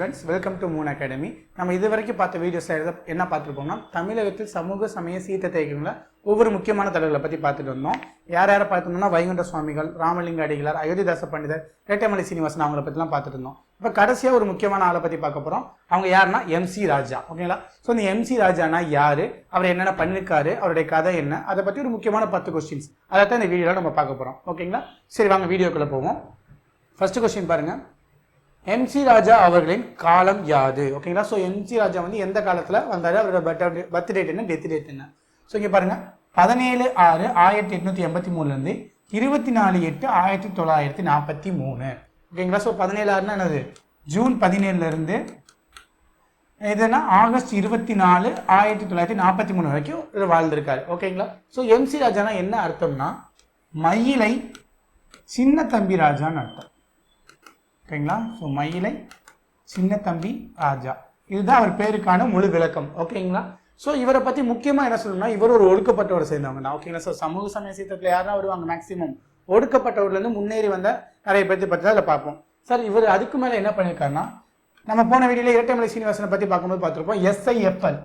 Students welcome to moon academy நம்ம இது வரைக்கும் பார்த்த வீடியோஸில் என்ன பார்த்துருப்போம்னா தமிழகத்தில் சமூக சமய சீர்திருத்த இயக்கங்களில் ஒவ்வொரு முக்கியமான தலைவர்களை பற்றி பார்த்துட்டு வந்தோம். யார் யாரை பார்த்துருந்தோம்னா வைகுண்ட சுவாமிகள் ராமலிங்க அடிகளார் அயோத்திதாச பண்டிதர் ரேட்டமலை சீனிவாசன் அவங்கள பற்றிலாம் பார்த்துட்டு இருந்தோம். இப்போ கடைசியாக ஒரு முக்கியமான ஆளை பற்றி பார்க்க போகிறோம் அவங்க யாருன்னா எம்சி ராஜா. ஓகேங்களா ஸோ இந்த எம்சி ராஜானா யார்? அவர் என்னென்ன பண்ணிருக்காரு? அவருடைய கதை என்ன? அதை பற்றி ஒரு முக்கியமான பத்து கொஸ்டின்ஸ் அதை தான் இந்த வீடியோவில் நம்ம பார்க்க போகிறோம் ஓகேங்களா சரி வாங்க வீடியோக்குள்ளே போவோம். ஃபஸ்ட்டு கொஸ்டின் பாருங்கள் எம்சி ராஜா அவர்களின் காலம் யாது. ஓகேங்களா ஸோ எம்சி ராஜா வந்து எந்த காலத்தில் வந்தார்? அவரோட பர்த் பர்த் டேட் என்ன? டெத் டேட் என்ன? ஸோ இங்கே பாருங்கள் பதினேழு ஆறு ஆயிரத்தி எட்நூற்றி எண்பத்தி மூணுலேருந்து இருபத்தி நாலு எட்டு ஆயிரத்தி தொள்ளாயிரத்தி நாற்பத்தி மூணு. ஓகேங்களா ஸோ பதினேழு ஆறுனா என்னது? ஜூன் பதினேழுலேருந்து இதுனா ஆகஸ்ட் இருபத்தி நாலு ஆயிரத்தி தொள்ளாயிரத்தி நாற்பத்தி மூணு வரைக்கும் வாழ்ந்திருக்காரு. ஓகேங்களா ஸோ எம்சி ராஜானா என்ன அர்த்தம்னா மயிலை சின்ன தம்பி ராஜான்னு அர்த்தம். ஓகேங்களா? ஸோ மயிலை சின்ன தம்பி ராஜா. இதுதான் அவர் பேருக்கான முழு விளக்கம். ஓகேங்களா? ஸோ இவரை பற்றி முக்கியமாக என்ன சொல்லணும்னா இவர் ஒரு ஒடுக்கப்பட்டவரை சேர்ந்தவங்க தான். ஓகேங்களா? ஸோ சமூக சமய சீத்தத்தில் யாரா வருவாங்க? மேக்ஸிமம் ஒடுக்கப்பட்டவர்லேருந்து முன்னேறி வந்த நிறைய பேர்த்தை பற்றி தான் அதில் பார்ப்போம். சார் இவர் அதுக்கு மேலே என்ன பண்ணியிருக்காருன்னா நம்ம போன வீடியோவில் இரட்டைமலை சீனிவாசனை பற்றி பார்க்கும்போது பார்த்துருப்போம். எஸ்ஐஎஃப்எல்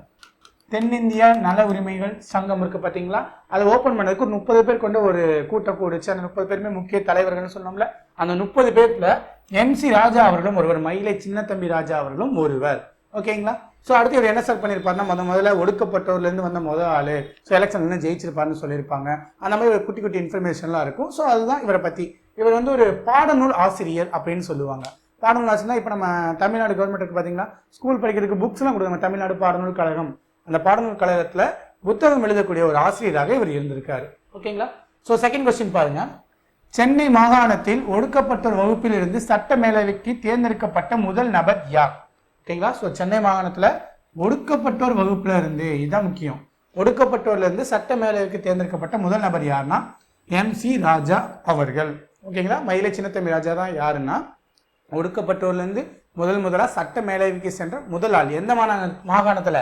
தென்னிந்திய நல உரிமைகள் சங்கம் இருக்குது பார்த்தீங்களா? அதை ஓப்பன் பண்ணதுக்கு ஒரு முப்பது பேர் கொண்ட ஒரு கூட்டம் கூடுச்சு அந்த முப்பது பேருமே முக்கிய தலைவர்கள்னு சொன்னோம்ல. அந்த முப்பது பேர்ல எம்சி ராஜா அவர்களும் ஒருவர் மயிலை சின்னத்தம்பி ராஜா அவர்களும் ஒருவர். ஓகேங்களா? ஸோ அடுத்து இவர் என்ன சார் பண்ணியிருப்பாருன்னா முத முதல்ல ஒடுக்கப்பட்டவர்லேருந்து வந்த முத ஆள். ஸோ எலெக்ஷன் ஜெயிச்சிருப்பாருன்னு சொல்லியிருப்பாங்க. அந்த மாதிரி ஒரு குட்டி குட்டி இன்ஃபர்மேஷன்லாம் இருக்கும். ஸோ அதுதான் இவரை பற்றி இவர் வந்து ஒரு பாடநூல் ஆசிரியர் அப்படின்னு சொல்லுவாங்க. பாடநூல் ஆசிரியர்னா இப்போ நம்ம தமிழ்நாடு கவர்மெண்ட்டுக்கு பார்த்தீங்கன்னா ஸ்கூல் படிக்கிறதுக்கு புக்ஸ்லாம் கொடுக்குறாங்க. தமிழ்நாடு பாடநூல் கழகம். அந்த பாடநூல் கழகத்தில் புத்தகம் எழுதக்கூடிய ஒரு ஆசிரியராக இவர் இருந்திருக்காரு. ஓகேங்களா? ஸோ செகண்ட் கொஸ்டின் பாருங்கள் சென்னை மாகாணத்தில் ஒடுக்கப்பட்டோர் வகுப்பில் இருந்து சட்ட மேலவைக்கு தேர்ந்தெடுக்கப்பட்ட முதல் நபர் யார்? ஓகேங்களா ஸோ சென்னை மாகாணத்தில் ஒடுக்கப்பட்டோர் வகுப்புல இருந்து இதுதான் முக்கியம். ஒடுக்கப்பட்டோர்ல இருந்து சட்ட மேலவைக்கு தேர்ந்தெடுக்கப்பட்ட முதல் நபர் யாருன்னா எம் சி ராஜா அவர்கள். ஓகேங்களா மயிலை சின்னத்தம்பி ராஜா தான் யாருன்னா ஒடுக்கப்பட்டோர்லேருந்து முதல் முதலாக சட்ட மேலவைக்கு சென்ற முதல் ஆள் எந்த மாநா மாகாணத்தில்?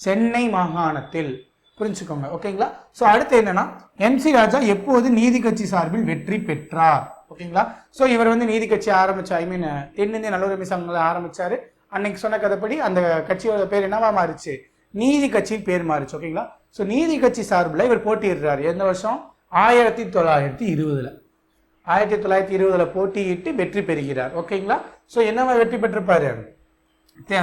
சென்னை மாகாணத்தில். புரிஞ்சுக்கோங்க ஓகேங்களா? ஸோ அடுத்து என்னன்னா எம்சி ராஜா எப்போது நீதி கட்சி சார்பில் வெற்றி பெற்றார்? ஓகேங்களா? ஸோ இவர் வந்து நீதி கட்சி ஆரம்பிச்சு ஐ மீன் தென்னிந்திய நல்லுரிமை சங்கங்களை ஆரம்பிச்சாரு. அன்னைக்கு சொன்ன கதைப்படி அந்த கட்சியோட பேர் என்னவா மாறுச்சு? நீதி கட்சியின் பேர் மாறுச்சு ஓகேங்களா? ஸோ நீதி கட்சி சார்பில் இவர் போட்டியிடுறாரு. எந்த வருஷம்? ஆயிரத்தி தொள்ளாயிரத்தி இருபதுல. ஆயிரத்தி தொள்ளாயிரத்தி இருபதுல போட்டியிட்டு வெற்றி பெறுகிறார் ஓகேங்களா? ஸோ என்னவா வெற்றி பெற்றிருப்பாரு?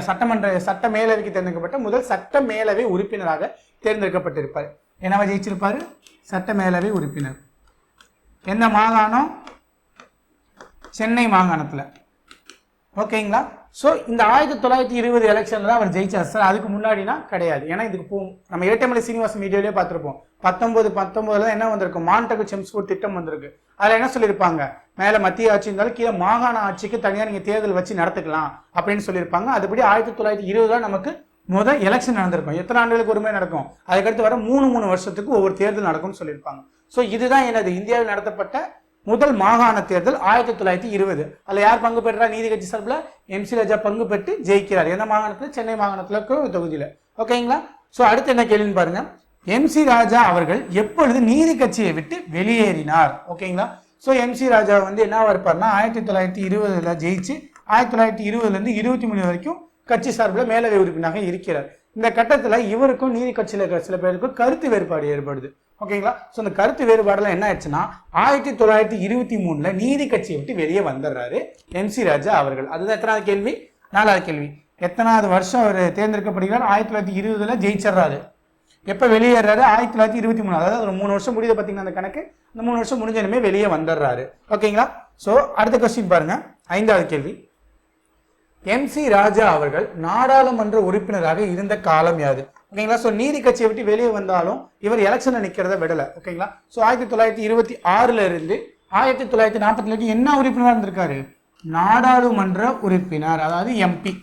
சட்டமன்ற சட்ட மேலவைக்கு தேர்ந்தெடுக்கப்பட்ட முதல் சட்ட மேலவை உறுப்பினராக தேர்ந்தெடுக்கப்பட்டிருப்பார். என்னவா ஜெயிச்சிருப்பார்? சட்ட மேலவை உறுப்பினர். எந்த மாகாணம்? சென்னை மாகாணத்தில். ஓகேங்களா? ஸோ இந்த ஆயிரத்தி தொள்ளாயிரத்தி இருபது எலெக்ஷனில் தான் அவர் ஜெயிச்சார். சார் அதுக்கு முன்னாடினா கிடையாது. ஏன்னா இதுக்கு போகும் நம்ம இரட்டைமலை சீனிவாசன் வீடியோலேயே பார்த்துருப்போம். பத்தொன்பது தான் என்ன வந்திருக்கு? மாண்டகு செம்ஸ்பூர் திட்டம் வந்திருக்கு. அதில் என்ன சொல்லியிருப்பாங்க? மேலே மத்திய ஆட்சி இருந்தாலும் கீழே மாகாண ஆட்சிக்கு தனியாக நீங்கள் தேர்தல் வச்சு நடத்துக்கலாம் அப்படின்னு சொல்லியிருப்பாங்க. அதுபடி ஆயிரத்தி தொள்ளாயிரத்தி இருபது தான் நமக்கு முதல் எலெக்ஷன் நடந்திருக்கும். எத்தனை ஆண்டுகளுக்கு ஒருமே நடக்கும்? அதுக்கடுத்து வர மூணு மூணு வருஷத்துக்கு ஒவ்வொரு தேர்தல் நடக்கும்னு சொல்லியிருப்பாங்க. ஸோ இதுதான் எனது இந்தியாவில் நடத்தப்பட்ட முதல் மாகாண தேர்தல் ஆயிரத்தி தொள்ளாயிரத்தி இருபது. அதில் யார் பங்கு பெற்றா? நீதி கட்சி சார்பில் எம்சி ராஜா பங்கு பெற்று ஜெயிக்கிறார். எந்த மாகாணத்தில்? சென்னை மாகாணத்தில் தொகுதியில். ஓகேங்களா ஸோ அடுத்து என்ன கேள்வின்னு பாருங்க. எம்சி ராஜா அவர்கள் எப்பொழுது நீதி கட்சியை விட்டு வெளியேறினார்? ஓகேங்களா ஸோ எம்சி ராஜா வந்து என்ன இருப்பார்னா ஆயிரத்தி தொள்ளாயிரத்தி இருபதுல ஜெயிச்சு ஆயிரத்தி தொள்ளாயிரத்தி இருபதுலேருந்து இருபத்தி மூணு வரைக்கும் கட்சி சார்பில் மேலவை உறுப்பினராக இருக்கிறார். இந்த கட்டத்தில் இவருக்கும் நீதி கட்சியில் இருக்கிற சில பேருக்கும் கருத்து வேறுபாடு ஏற்படுது. ஓகேங்களா? ஸோ இந்த கருத்து வேறுபாடெல்லாம் என்ன ஆயிடுச்சுன்னா ஆயிரத்தி தொள்ளாயிரத்தி இருபத்தி மூணில் நீதி கட்சியை விட்டு வெளியே வந்துடுறாரு எம்சி ராஜா அவர்கள். அதுதான் எத்தனாவது கேள்வி? நாலாவது கேள்வி. எத்தனாவது வருஷம் அவர் தேர்ந்தெடுக்கப்படுகிறார்? ஆயிரத்தி தொள்ளாயிரத்தி இருபதுல ஜெயிச்சிடுறாரு. எப்போ வெளியேறாரு? ஆயிரத்தி தொள்ளாயிரத்தி இருபத்தி மூணு. அதாவது ஒரு மூணு வருஷம் முடியுது பார்த்தீங்கன்னா அந்த கணக்கு? இந்த மூணு வருஷம் முடிஞ்சனுமே வெளியே வந்துடுறாரு. ஓகேங்களா? ஸோ அடுத்த கொஸ்டின் பாருங்க. ஐந்தாவது கேள்வி. எம்சி ராஜா அவர்கள் நாடாளுமன்ற உறுப்பினராக இருந்த காலம் யாது. ஓகேங்களா? ஸோ நீதி கட்சியை விட்டு வெளியே வந்தாலும் இவர் எலெக்ஷனில் நிற்கிறத விடலை. ஓகேங்களா? ஸோ ஆயிரத்தி தொள்ளாயிரத்தி இருபத்தி ஆறுல இருந்து ஆயிரத்தி தொள்ளாயிரத்தி நாற்பத்தி வரைக்கும் என்ன உறுப்பினராக இருந்திருக்காரு? நாடாளுமன்ற உறுப்பினர் அதாவது எம்பி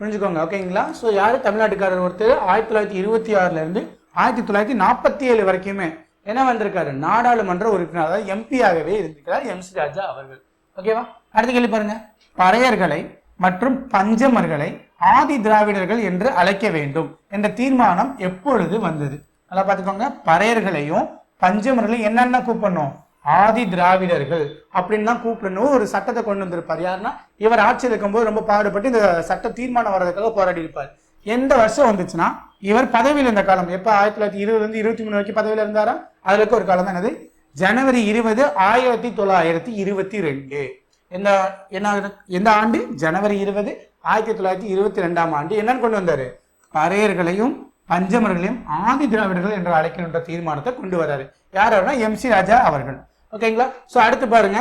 புரிஞ்சுக்கோங்க ஓகேங்களா? ஸோ யார்? தமிழ்நாட்டுக்காரர் ஒருத்தர். ஆயிரத்தி தொள்ளாயிரத்தி இருபத்தி ஆறுல இருந்து ஆயிரத்தி தொள்ளாயிரத்தி நாற்பத்தி ஏழு வரைக்குமே என்ன வந்திருக்காரு? நாடாளுமன்ற உறுப்பினர் அதாவது எம்பியாகவே இருந்திருக்கிறார் எம்சி ராஜா அவர்கள். ஓகேவா? அடுத்த கேள்வி பாருங்க. பறையர்களை மற்றும் பஞ்சமர்களை ஆதி திராவிடர்கள் என்று அழைக்க வேண்டும் என்ற தீர்மானம் எப்பொழுது வந்தது? நல்லா பார்த்துக்கோங்க. பறையர்களையும் பஞ்சமர்களையும் என்னென்ன கூப்பிடணும்? ஆதி திராவிடர்கள் அப்படின்னு தான் கூப்பிடணும். ஒரு சட்டத்தை கொண்டு வந்திருப்பார். யாருன்னா இவர் ஆட்சியில் இருக்கும்போது ரொம்ப பாடுபட்டு இந்த சட்ட தீர்மானம் வர்றதுக்காக போராடி இருப்பார். எந்த வருஷம் வந்துச்சுன்னா இவர் பதவியில் இருந்த காலம். எப்போ? ஆயிரத்தி தொள்ளாயிரத்தி இருபதுல இருந்து இருபத்தி மூணு வரைக்கும் பதவியில் இருந்தாரா? அதுக்கு ஒரு காலம் தான் என்னது? ஜனவரி இருபது ஆயிரத்தி தொள்ளாயிரத்தி இருபத்தி ரெண்டு. இந்த என்ன எந்த ஆண்டு? ஜனவரி இருபது ஆயிரத்தி தொள்ளாயிரத்தி இருபத்தி ரெண்டாம் ஆண்டு. என்னன்னு கொண்டு வந்தாரு? பறையர்களையும் பஞ்சமர்களையும் ஆதி திராவிடர்கள் என்று அழைக்கின்ற தீர்மானத்தை கொண்டு வர்றாரு யார் அவர்னா? எம் சி ராஜா அவர்கள். ஓகேங்களா ஸோ அடுத்து பாருங்க.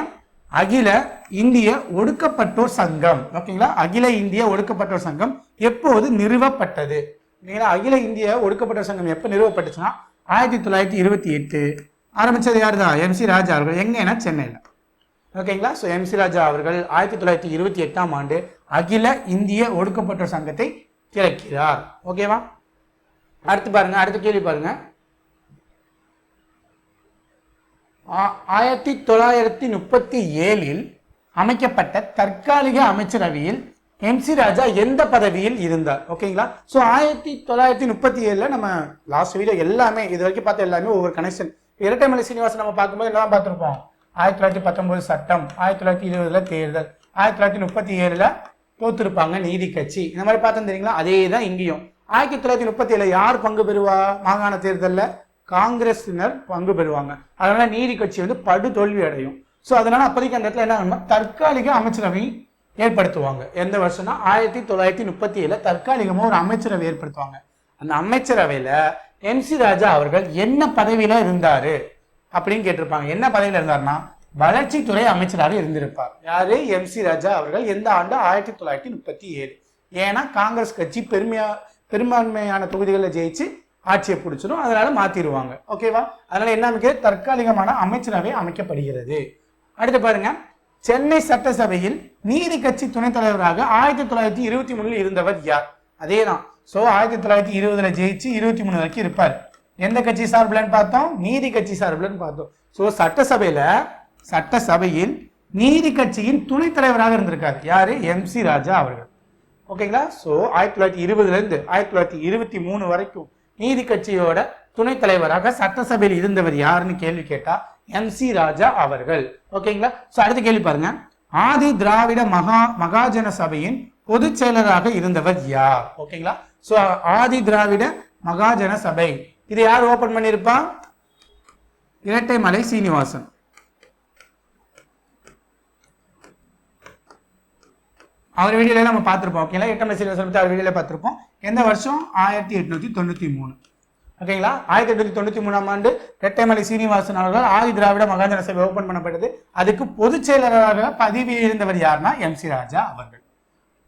அகில இந்திய ஒடுக்கப்பட்டோர் சங்கம். ஓகேங்களா அகில இந்திய ஒடுக்கப்பட்டோர் சங்கம் எப்போது நிறுவப்பட்டது? ஓகேங்களா அகில இந்திய ஒடுக்கப்பட்டோர் சங்கம் எப்போ நிறுவப்பட்டுச்சுன்னா ஆயிரத்தி தொள்ளாயிரத்தி இருபத்தி எட்டு. ஆரம்பிச்சது யார் தான் எம் சி ராஜா அவர்கள். எங்கன்னா? சென்னையில். ஓகேங்களா? ஸோ எம் சி ராஜா அவர்கள் ஆயிரத்தி தொள்ளாயிரத்தி இருபத்தி எட்டாம் ஆண்டு அகில இந்திய ஒடுக்கப்பட்ட சங்கத்தை திறக்கிறார். ஓகேவா அடுத்து பாருங்க அடுத்த கேள்வி பாருங்க. ஆ- ஆயிரத்தி தொள்ளாயிரத்தி முப்பத்தி ஏழில் அமைக்கப்பட்ட தற்காலிக அமைச்சரவையில் எம் சி ராஜா எந்த பதவியில் இருந்தார்? ஓகேங்களா? ஸோ ஆயிரத்தி தொள்ளாயிரத்தி முப்பத்தி ஏழில் நம்ம லாஸ்ட் வீடியோ எல்லாமே இது வரைக்கும் பார்த்த எல்லாமே ஒவ்வொரு கனெக்ஷன் இரட்டைமலை சீனிவாசன் நம்ம பார்க்கும்போது என்ன பார்த்துருப்போம்? ஆயிரத்தி தொள்ளாயிரத்தி பத்தொம்பது சட்டம் ஆயிரத்தி தொள்ளாயிரத்தி இருபதுல தேர்தல் ஆயிரத்தி தொள்ளாயிரத்தி முப்பத்தி ஏழில் தோத்துருப்பாங்க நீதி கட்சி. இந்த மாதிரி பார்த்தோம் தெரியுங்களா? அதே தான் இங்கேயும். ஆயிரத்தி தொள்ளாயிரத்தி முப்பத்தி ஏழில் யார் பங்கு பெறுவா? மாகாண தேர்தலில் காங்கிரசினர் பங்கு பெறுவாங்க. அதனால நீதி கட்சி வந்து படு தோல்வி அடையும். ஸோ அதனால அப்போதைக்கு அந்த இடத்துல என்ன தற்காலிக அமைச்சரவை ஏற்படுத்துவாங்க. எந்த வருஷம்னா? ஆயிரத்தி தொள்ளாயிரத்தி முப்பத்தி ஏழில் தற்காலிகமாக ஒரு அமைச்சரவை ஏற்படுத்துவாங்க. அந்த அமைச்சரவையில் எம் சி ராஜா அவர்கள் என்ன பதவியில் இருந்தார்? அப்படின்னு கேட்டிருப்பாங்க. என்ன பதவியில் இருந்தார்னா வளர்ச்சித்துறை அமைச்சராக இருந்திருப்பார். யாரு? எம் சி ராஜா அவர்கள். எந்த ஆண்டு? ஆயிரத்தி தொள்ளாயிரத்தி முப்பத்தி ஏழு. ஏன்னா காங்கிரஸ் கட்சி பெருமையா பெரும்பான்மையான தொகுதிகளில் ஜெயிச்சு ஆட்சியை பிடிச்சிடும் அதனால மாத்திடுவாங்க ஓகேவா? அதனால என்ன அமைக்கிறது தற்காலிகமான அமைச்சரவை அமைக்கப்படுகிறது. அடுத்து பாருங்க. சென்னை சட்டசபையில் நீதி கட்சி துணைத் தலைவராக ஆயிரத்தி தொள்ளாயிரத்தி இருபத்தி மூணுல இருந்தவர் யார்? அதே தான் ஸோ ஆயிரத்தி தொள்ளாயிரத்தி இருபதுல ஜெயிச்சு இருபத்தி மூணு வரைக்கும் இருப்பார். எந்த கட்சி சார்பிலன்னு பார்த்தோம்? நீதி கட்சி சார்பில்னு பார்த்தோம். ஸோ சட்டசபையில் சட்டசபையில் நீதி கட்சியின் துணைத் தலைவராக இருந்திருக்காரு. யாரு? எம் சி ராஜா அவர்கள். ஓகேங்களா? ஸோ ஆயிரத்தி தொள்ளாயிரத்தி இருபதுலேருந்து ஆயிரத்தி தொள்ளாயிரத்தி இருபத்தி மூணு வரைக்கும் நீதி கட்சியோட துணைத் தலைவராக சட்டசபையில் இருந்தவர் யாருன்னு கேள்வி கேட்டா எம் சி ராஜா அவர்கள். ஓகேங்களா? ஸோ அடுத்த கேள்வி பாருங்க. ஆதி திராவிட மகா மகாஜன சபையின் பொதுச் செயலராக இருந்தவர் யார்? ஓகேங்களா? ஸோ ஆதி திராவிட மகாஜன சபை. இது யார் ஓபன் பண்ணியிருப்பா? இரட்டைமலை சீனிவாசன். அவர் வீடியோல நம்ம பார்த்துருப்போம். ஓகேங்களா எட்டாம் சீனிவாசன் பற்றி அவர் வீடியோல பார்த்துருப்போம். எந்த வருஷம்? ஆயிரத்தி எட்நூத்தி தொண்ணூத்தி மூணு. ஓகேங்களா ஆயிரத்தி எட்நூத்தி தொண்ணூத்தி மூணாம் ஆண்டு ரெட்டைமலை சீனிவாசன் அவர்கள் ஆதி திராவிட மகாஜன சபை ஓபன் பண்ணப்பட்டது. அதுக்கு பொதுச் செயலராக பதவி இருந்தவர் யாருன்னா எம் சி ராஜா அவர்கள்.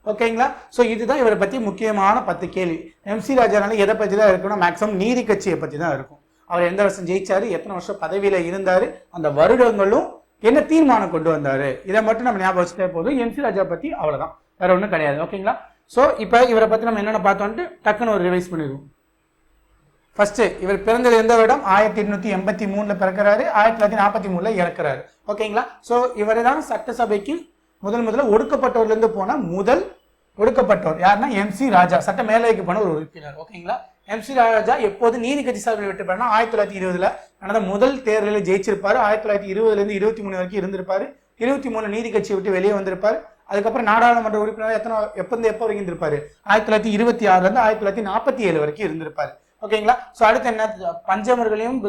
ஓகேங்களா? ஸோ இதுதான் இவரை பற்றி முக்கியமான பத்து கேள்வி. எம்சி ராஜானால எதை பற்றி தான் இருக்கணும்? மேக்ஸிமம் நீதி கட்சியை பற்றி தான் இருக்கும். அவர் எந்த வருஷம் ஜெயிச்சாரு? எத்தனை வருஷம் பதவியில் இருந்தார்? அந்த வருடங்களும் என்ன தீர்மானம் கொண்டு வந்தார்? இதை மட்டும் நம்ம ஞாபகம் வச்சுட்டே போதும். எம்சி ராஜா பற்றி அவ்வளோதான் வேற ஒன்றும் கிடையாது. ஓகேங்களா? ஸோ இப்போ இவரை பற்றி நம்ம என்னென்ன பார்த்தோன்ட்டு டக்குன்னு ஒரு ரிவைஸ் பண்ணிடுவோம். ஃபர்ஸ்ட் இவர் பிறந்தது எந்த வருடம்? ஆயிரத்தி எட்நூத்தி எண்பத்தி மூணுல பிறக்கிறாரு. ஆயிரத்தி தொள்ளாயிரத்தி நாற்பத்தி மூணுல இறக்குறாரு. ஓகேங்களா? ஸோ இவர் தான் சட்டசபைக்கு முதல் முதல்ல ஒடுக்கப்பட்டவர்லேருந்து போன முதல் ஒடுக்கப்பட்டோர் யாருன்னா எம் சி ராஜா. சட்ட மேலவைக்கு போன ஒரு உறுப்பினர். ஓகேங்களா? எம் சி ராஜா எப்போது நீதி கட்சி சார்பில் வெற்றி பெறனா ஆயிரத்தி தொள்ளாயிரத்தி இருபதுல நடந்த முதல் தேர்தலில் ஜெயிச்சிருப்பாரு. ஆயிரத்தி தொள்ளாயிரத்தி இருபதுல இருந்து இருபத்தி மூணு வரைக்கும் இருந்திருப்பாரு. இருபத்தி மூணு நீதி கட்சியை விட்டு வெளியே வந்திருப்பார். அதுக்கப்புறம் நாடாளுமன்ற உறுப்பினர் எத்தனை எப்போ எப்போ வரைக்கும் இருந்திருப்பாரு? ஆயிரத்தி தொள்ளாயிரத்தி இருபத்தி ஆறுலேருந்து ஆயிரத்தி தொள்ளாயிரத்தி நாற்பத்தி ஏழு வரைக்கும் இருந்திருப்பாரு. ஓகேங்களா? ஸோ அடுத்து என்ன? பஞ்சமர்களையும்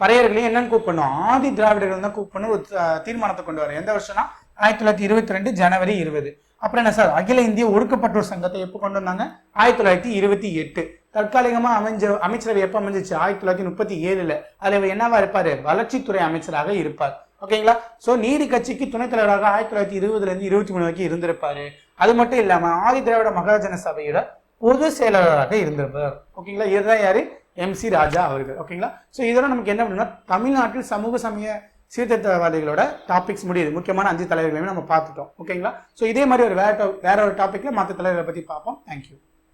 பறையர்களையும் என்னன்னு கூப்பிடணும். ஆதி திராவிடர்கள் தான் கூப்பிடணும் ஒரு தீர்மானத்தை கொண்டு வர எந்த வருஷம்னா ஆயிரத்தி தொள்ளாயிரத்தி இருபத்தி ரெண்டு ஜனவரி இருபது. அப்புறம் என்ன சார்? அகில இந்திய ஒடுக்கப்பட்டோர் சங்கத்தை எப்போ கொண்டு வந்தாங்க? ஆயிரத்தி தொள்ளாயிரத்தி இருபத்தி எட்டு. தற்காலிகமாக அமைஞ்ச அமைச்சரவை எப்போ அமைஞ்சிச்சு? ஆயிரத்தி தொள்ளாயிரத்தி முப்பத்தி ஏழுல. அதில் இவர் என்னவா இருப்பார்? வளர்ச்சித்துறை அமைச்சராக இருப்பார். ஓகேங்களா? ஸோ நீதி கட்சிக்கு துணைத் தலைவராக ஆயிரத்தி தொள்ளாயிரத்தி இருபதுலேருந்து இருபத்தி மூணு வரைக்கும் இருந்திருப்பாரு. அது மட்டும் இல்லாமல் ஆதி திராவிட மகாஜன சபையோட பொது செயலாளராக இருந்திருப்பார். ஓகேங்களா? இதுதான் யாரு? எம் சி ராஜா அவர்கள். ஓகேங்களா? ஸோ இதெல்லாம் நமக்கு என்ன பண்ணுன்னா தமிழ்நாட்டில் சமூக சமய சீர்திருத்தவாதிகளோட டாபிக்ஸ் முடியுது. முக்கியமான அஞ்சு தலைவர்களையும் நம்ம பார்த்துட்டோம். ஓகேங்களா ஸோ இதே மாதிரி ஒரு வேற வேற ஒரு டாப்பிக்கில் மற்ற தலைவர்களை பற்றி பார்ப்போம். தேங்க்யூ